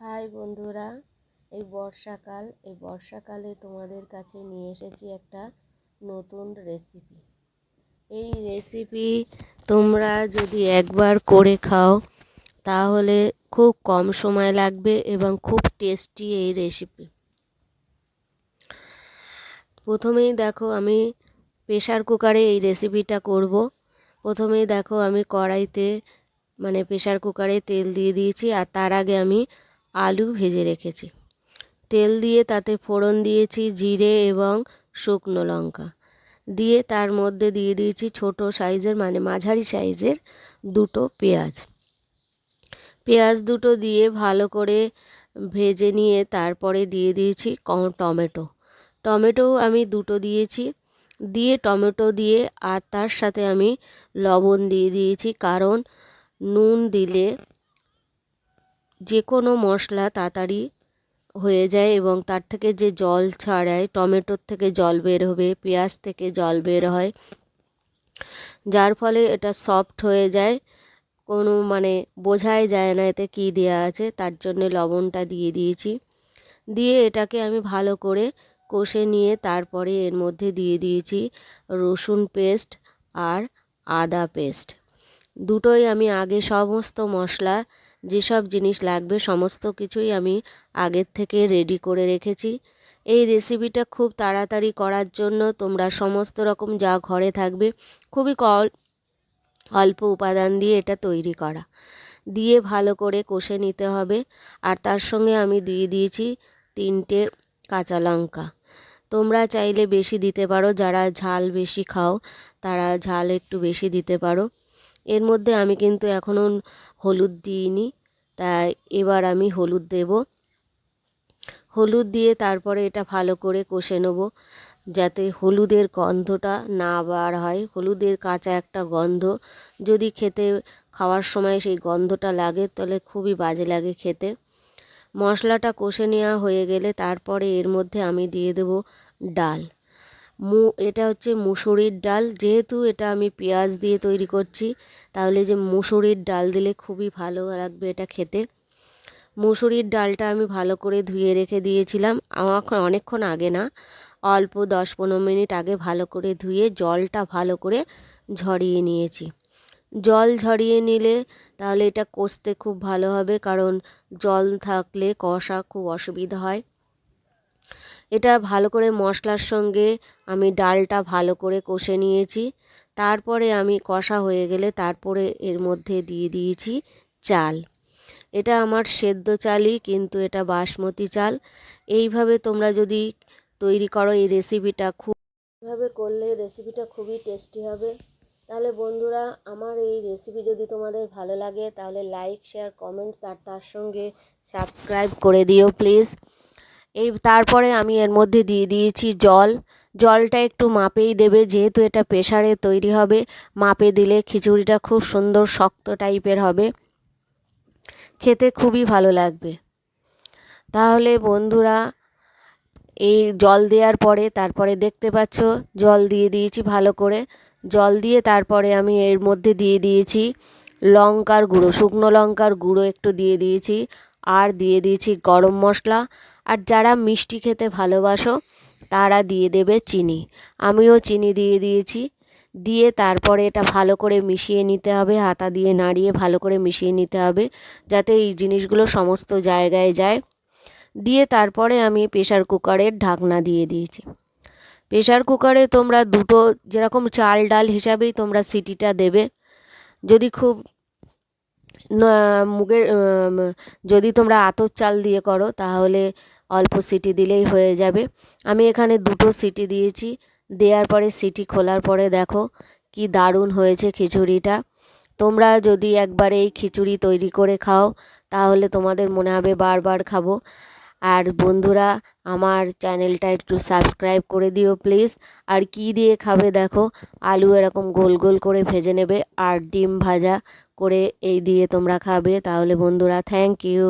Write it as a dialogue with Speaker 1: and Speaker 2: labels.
Speaker 1: High বন্ধুরা, এই বর্ষাকাল, এই বর্ষাকালে তোমাদের কাছে নিয়ে এসেছি একটা নতুন রেসিপি এই রেসিপি তোমরা যদি একবার করে খাও, তাহলে খুব কম সময় লাগবে এবং খুব টেস্টি এই রেসিপি প্রথমেই দেখো আমি প্রেশার কুকারে এই রেসিপিটা করব। প্রথমেই দেখো আমি কড়াইতে মানে প্রেশার কুকারে তেল দিয়ে দিয়েছি আর তার আগে আমি আলু ভেজে রেখেছি। তেল দিয়ে তাতে ফোড়ন দিয়েছি জিরে এবং শুকনো লঙ্কা। দিয়ে তার মধ্যে দিয়ে দিয়েছি ছোট সাইজের মানে মাঝারি সাইজের দুটো পেঁয়াজ। পেঁয়াজ দুটো দিয়ে ভালো করে ভেজে নিয়ে তারপরে দিয়ে দিয়েছি ক টমেটো। টমেটো আমি দুটো দিয়েছি। দিয়ে টমেটো দিয়ে আর তার সাথে আমি লবণ দিয়ে দিয়েছি কারণ নুন দিলে যে কোনো মশলা তাড়াতাড়ি হয়ে যায় এবং তার থেকে যে জল ছাড়ায় টমেটোর থেকে জল বের হবে, পেঁয়াজ থেকে জল বের হয়, যার ফলে এটা সফট হয়ে যায়। কোনো মানে বোঝাই যায় না এতে কী দেওয়া আছে, তার জন্য লবণটা দিয়ে দিয়েছি। দিয়ে এটাকে আমি ভালো করে কষে নিয়ে তারপরে এর মধ্যে দিয়ে দিয়েছি রসুন পেস্ট আর আদা পেস্ট। দুটোই আমি আগে সমস্ত মশলা যেসব জিনিস লাগবে সমস্ত কিছুই আমি আগের থেকে রেডি করে রেখেছি। এই রেসিপিটা খুব তাড়াতাড়ি করার জন্য তোমরা সমস্ত রকম যা ঘরে থাকবে, খুবই কল, অল্প উপাদান দিয়ে এটা তৈরি করা। দিয়ে ভালো করে কষে নিতে হবে আর তার সঙ্গে আমি দিয়ে দিয়েছি তিনটে কাঁচা লঙ্কা। তোমরা চাইলে বেশি দিতে পারো, যারা ঝাল বেশি খাও তারা ঝাল একটু বেশি দিতে পারো। এর মধ্যে আমি কিন্তু এখনও হলুদ দিইনি। তাই এবার আমি হলুদ দেব। হলুদ দিয়ে তারপরে এটা ভালো করে কষে নেব, যাতে হলুদের গন্ধটা না বার হয়। হলুদের কাঁচা একটা গন্ধ। যদি খেতে, খাওয়ার সময় সেই গন্ধটা লাগে, তাহলে খুবই বাজে লাগে খেতে। মশলাটা কষে নেওয়া হয়ে গেলে তারপরে এর মধ্যে আমি দিয়ে দেব ডাল। মু, এটা হচ্ছে মুসুরির ডাল। যেহেতু এটা আমি পেঁয়াজ দিয়ে তৈরি করছি, তাহলে যে মুসুরির ডাল দিলে খুবই ভালো লাগবে এটা খেতে। মুসুরির ডালটা আমি ভালো করে ধুয়ে রেখে দিয়েছিলাম। আমার অনেকক্ষণ আগে না, অল্প দশ পনেরো মিনিট আগে ভালো করে ধুয়ে জলটা ভালো করে ঝরিয়ে নিয়েছি। জল ঝরিয়ে নিলে তাহলে এটা কষতে খুব ভালো হবে, কারণ জল থাকলে কষা খুব অসুবিধা হয়। এটা ভালো করে মশলার সঙ্গে আমি ডালটা ভালো করে কষে নিয়েছি। তারপরে আমি কষা হয়ে গেলে তারপরে এর মধ্যে দিয়ে দিয়েছি চাল। এটা আমার সেদ্ধ চালই, কিন্তু এটা বাসমতি চাল। এইভাবে তোমরা যদি তৈরি করো এই রেসিপিটা খুব এইভাবে করলে রেসিপিটা খুবই টেস্টি হবে। তাহলে বন্ধুরা, আমার এই রেসিপি যদি তোমাদের ভালো লাগে, তাহলে লাইক, শেয়ার, কমেন্টস আর তার সঙ্গে সাবস্ক্রাইব করে দিও প্লিজ। এই তারপরে আমি এর মধ্যে দিয়ে দিয়েছি জল। জলটা একটু মাপেই দেবে, যেহেতু এটা প্রেশারে তৈরি হবে। মাপে দিলে খিচুড়িটা খুব সুন্দর শক্ত টাইপের হবে। খেতে খুবই ভালো লাগবে। তাহলে বন্ধুরা, এই জল দেওয়ার পরে তারপরে দেখতে পাচ্ছ, জল দিয়ে দিয়েছি ভালো করে। জল দিয়ে তারপরে আমি এর মধ্যে দিয়ে দিয়েছি লঙ্কার গুঁড়ো, শুকনো লঙ্কার গুঁড়ো একটু দিয়ে দিয়েছি। আর দিয়ে দিয়েছি গরম মশলা। আর যারা মিষ্টি খেতে ভালোবাসো, তারা দিয়ে দেবে চিনি। আমিও চিনি দিয়ে দিয়েছি। দিয়ে তারপরে এটা ভালো করে মিশিয়ে নিতে হবে, হাতা দিয়ে নাড়িয়ে ভালো করে মিশিয়ে নিতে হবে, যাতে এই জিনিসগুলো সমস্ত জায়গায় যায়। দিয়ে তারপরে আমি প্রেশার কুকারের ঢাকনা দিয়ে দিয়েছি। প্রেশার কুকারে তোমরা দুটো, যেরকম চাল ডাল হিসাবেই তোমরা সিটিটা দেবে। যদি খুব মুগের যদি তোমরা আতপ চাল দিয়ে করো, তাহলে অল্প সিটি দিলেই হয়ে যাবে। আমি এখানে দুটো সিটি দিয়েছি। দেওয়ার পরে সিটি খোলার পরে দেখো কি দারুণ হয়েছে খিচুড়িটা। তোমরা যদি একবার এই খিচুড়ি তৈরি করে খাও, তাহলে তোমাদের মনে হবে বারবার খাব। আর বন্ধুরা, আমার চ্যানেলটা একটু সাবস্ক্রাইব করে দিও প্লিজ। আর কি দিয়ে খাবে দেখো, আলু এরকম গোল গোল করে ভেজে নেবে, আর ডিম ভাজা করে এই দিয়ে তোমরা খাবে তাহলে বন্ধুরা থ্যাংক ইউ